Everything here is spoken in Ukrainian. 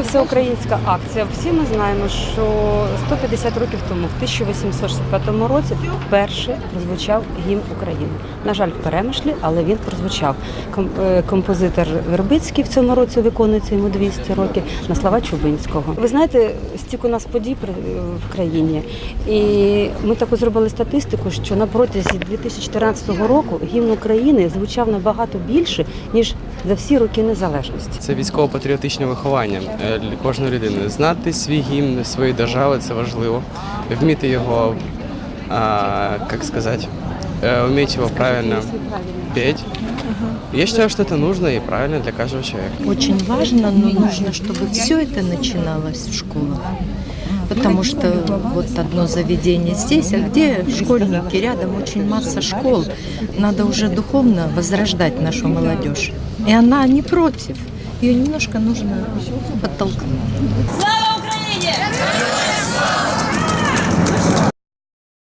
всеукраїнська акція. Всі ми знаємо, що 150 років тому, в 1865 році, вперше прозвучав гімн України. На жаль, в перемишлі, але він прозвучав. Е, Композитор Вербицький в цьому році виконується йому 200 років на слова Чубинського. Ви знаєте, стільки у нас подій в країні, і ми таку зробили статистику, що на протязі 2014 року гімн України звучав набагато більше ніж за всі роки незалежності. Це військово-патріотичне виховання е, для кожної людини. Знати свій гімн своєї держави це важливо. Вміти його, а, як сказати, е, вміти його правильно петь. Я считаю, что это нужно и правильно для каждого человека. Очень важно, но нужно, чтобы все это начиналось в школах. Потому что вот одно заведение здесь, а где школьники, рядом очень масса школ. Надо уже духовно возрождать нашу молодежь. И она не против. Ее немножко нужно подтолкнуть.